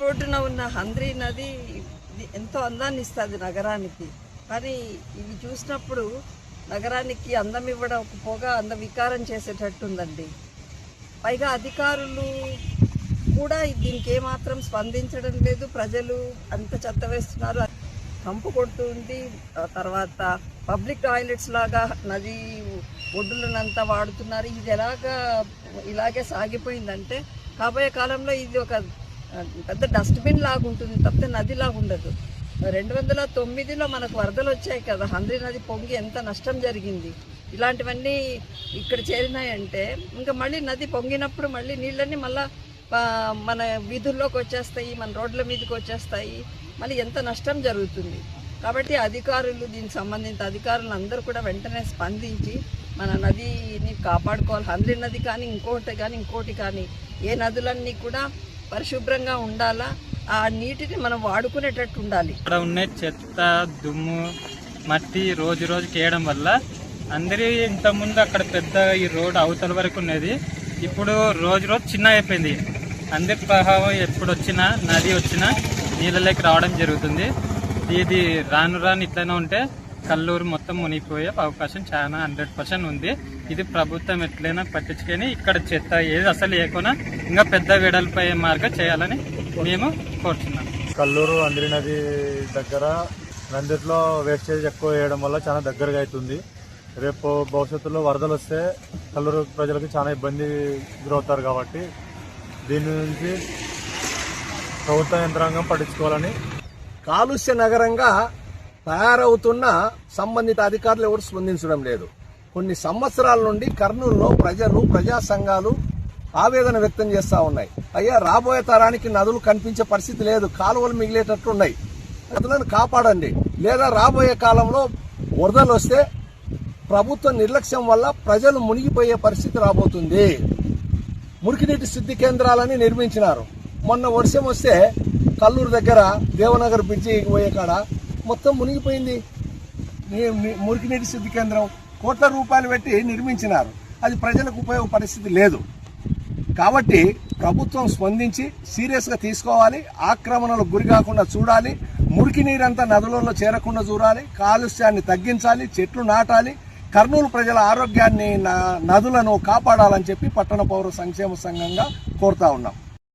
రోడ్డున ఉన్న హంద్రి నది ఇది ఎంతో అందాన్ని ఇస్తుంది నగరానికి. కానీ ఇవి చూసినప్పుడు నగరానికి అందం ఇవ్వడం పోగా అందం వికారం చేసేటట్టుందండి. పైగా అధికారులు కూడా దీనికి ఏమాత్రం స్పందించడం లేదు. ప్రజలు అంత చెత్త వేస్తున్నారు. కంపు కొడుతుంది తర్వాత పబ్లిక్ టాయిలెట్స్ లాగా నది ఒడ్డులనంతా వాడుతున్నారు. ఇది ఎలాగా ఇలాగే సాగిపోయిందంటే కాబోయే కాలంలో ఇది ఒక పెద్ద డస్ట్బిన్ లాగా ఉంటుంది తప్పితే నది లాగా ఉండదు రెండు వందల తొమ్మిదిలో మనకు వరదలు వచ్చాయి కదా హంద్రి నది పొంగి ఎంత నష్టం జరిగింది. ఇలాంటివన్నీ ఇక్కడ చేరినాయంటే ఇంకా మళ్ళీ నది పొంగినప్పుడు మళ్ళీ నీళ్ళన్నీ మళ్ళీ మన వీధుల్లోకి వచ్చేస్తాయి మన రోడ్ల మీదకి వచ్చేస్తాయి మళ్ళీ ఎంత నష్టం జరుగుతుంది. కాబట్టి అధికారులు దీనికి సంబంధిత అధికారులు అందరూ కూడా వెంటనే స్పందించి మన నదిని కాపాడుకోవాలి. హంద్రి నది కానీ ఇంకోటి కానీ ఇంకోటి కానీ ఏ నదులన్నీ కూడా పరిశుభ్రంగా ఉండాలా? ఆ నీటిని మనం వాడుకునేటట్టు ఉండాలి. ఇక్కడ ఉన్న చెత్త దుమ్ము మట్టి రోజు రోజుకి వేయడం వల్ల అందరి ఇంతకుముందు అక్కడ పెద్ద ఈ రోడ్ అవతల వరకు ఉన్నది. ఇప్పుడు రోజు రోజు చిన్న అయిపోయింది. అందరి ప్రభావం ఎప్పుడు వచ్చినా నది వచ్చినా నీళ్ళలోకి రావడం జరుగుతుంది. ఇది రాను రాను ఇట్లనే ఉంటే కల్లూరు మొత్తం మునిగిపోయే అవకాశం చాలా హండ్రెడ్ పర్సెంట్ ఉంది. ఇది ప్రభుత్వం ఎట్లయినా పట్టించుకొని ఇక్కడ చెత్త ఏది అసలు లేకుండా ఇంకా పెద్ద వెడల్పై మార్గం చేయాలని మేము కోరుతున్నాం కల్లూరు అంద్రి నది దగ్గర నందిట్లో వేస్టేజ్ ఎక్కువ వేయడం వల్ల చాలా దగ్గరగా అవుతుంది. రేపు భవిష్యత్తులో వరదలు వస్తే కల్లూరు ప్రజలకు చాలా ఇబ్బంది గురవుతారు కాబట్టి దీని నుంచి ప్రభుత్వ యంత్రాంగం పట్టించుకోవాలని కాలుష్య నగరంగా తయారవుతున్న సంబంధిత అధికారులు ఎవరు స్పందించడం లేదు. కొన్ని సంవత్సరాల నుండి కర్నూలులో ప్రజలు ప్రజా సంఘాలు ఆవేదన వ్యక్తం చేస్తూ ఉన్నాయి. అయ్యా రాబోయే తరానికి నదులు కనిపించే పరిస్థితి లేదు. కాలువలు మిగిలేటట్లు ఉన్నాయి. నదులను కాపాడండి. లేదా రాబోయే కాలంలో వరదలు వస్తే ప్రభుత్వ నిర్లక్ష్యం వల్ల ప్రజలు మునిగిపోయే పరిస్థితి రాబోతుంది. మురికినీటి శుద్ధి కేంద్రాలని నిర్మించినారు. మొన్న వర్షం వస్తే కల్లూరు దగ్గర దేవనగర్ బ్రిడ్జి పోయే కాడ మొత్తం మునిగిపోయింది. నీ- నీ- మురికినీటి శుద్ధి కేంద్రం కోట్ల రూపాయలు పెట్టి నిర్మించినారు. అది ప్రజలకు ఉపయోగ పరిస్థితి లేదు. కాబట్టి ప్రభుత్వం స్పందించి సీరియస్గా తీసుకోవాలి. ఆక్రమణలకు గురి కాకుండా చూడాలి. మురికి నీరంతా నదులలో చేరకుండా చూడాలి. కాలుష్యాన్ని తగ్గించాలి. చెట్లు నాటాలి. కర్నూలు ప్రజల ఆరోగ్యాన్ని నదులను కాపాడాలని చెప్పి పట్టణ పౌర సంక్షేమ సంఘంగా కోరుతా ఉన్నాం.